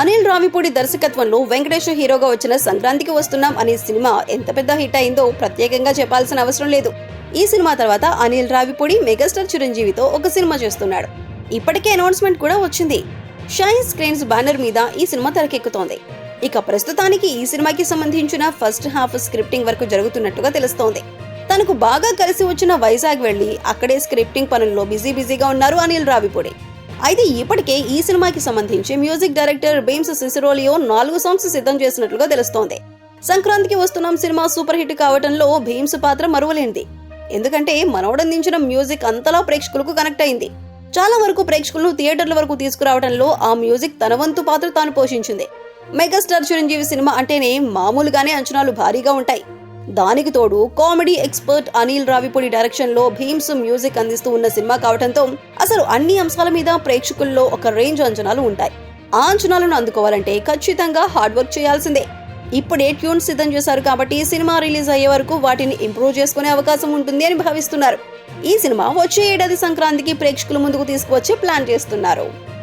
అనిల్ రావిపూడి దర్శకత్వంలో వెంకటేష్ హీరోగా వచ్చిన సంక్రాంతికి వస్తున్నాం అనే సినిమా ఎంత పెద్ద హిట్ అయిందో ప్రత్యేకంగా చెప్పాల్సిన అవసరం లేదు. ఈ సినిమా తర్వాత అనిల్ రావిపూడి మెగాస్టార్ చిరంజీవితో ఒక సినిమా చేస్తున్నాడు. ఇప్పటికే అనౌన్స్మెంట్ కూడా వచ్చింది. షైన్ స్క్రీన్స్ బ్యానర్ మీద ఈ సినిమా తెరకెక్కుతోంది. ఇక ప్రస్తుతానికి ఈ సినిమాకి సంబంధించిన ఫస్ట్ హాఫ్ స్క్రిప్టింగ్ వర్క్ జరుగుతున్నట్టుగా తెలుస్తోంది. తనకు బాగా కలిసి వచ్చిన వైజాగ్ వెళ్ళి అక్కడే స్క్రిప్టింగ్ పనుల్లో బిజీ బిజీగా ఉన్నారు అనిల్ రావిపూడి. అయితే ఇప్పటికే ఈ సినిమాకి సంబంధించి మ్యూజిక్ డైరెక్టర్ బేమ్స్ సిసిరోలియో నాలుగు సాంగ్స్ సిద్ధం చేసినట్లుగా తెలుస్తోంది. సంక్రాంతికి వస్తున్నాం సినిమా సూపర్ హిట్ కావడంలో భీమ్స్ పాత్ర మరువలేనిది. ఎందుకంటే మనోడందించిన మ్యూజిక్ అంతలా ప్రేక్షకులకు కనెక్ట్ అయింది. చాలా వరకు ప్రేక్షకులను థియేటర్ల వరకు తీసుకురావడంలో ఆ మ్యూజిక్ తన వంతు పాత్ర తాను పోషించింది. మెగాస్టార్ చిరంజీవి సినిమా అంటేనే మామూలుగానే అంచనాలు భారీగా ఉంటాయి. దానికి తోడు కామెడీ ఎక్స్పర్ట్ అనిల్ రావిపూడి డైరెక్షన్లో భీమ్స్ మ్యూజిక్ అందిస్తూ ఉన్న సినిమా కావడంతో అసలు అన్ని అంశాల మీద ప్రేక్షకుల్లో ఒక రేంజ్ అంచనాలు ఉంటాయి. ఆ అంచనాలను అందుకోవాలంటే ఖచ్చితంగా హార్డ్ వర్క్ చేయాల్సిందే. ఇప్పుడే ట్యూన్ సిద్ధం చేశారు కాబట్టి సినిమా రిలీజ్ అయ్యే వరకు వాటిని ఇంప్రూవ్ చేసుకునే అవకాశం ఉంటుంది అని భావిస్తున్నారు. ఈ సినిమా వచ్చే ఏడాది సంక్రాంతికి ప్రేక్షకుల ముందుకు తీసుకువచ్చే ప్లాన్ చేస్తున్నారు.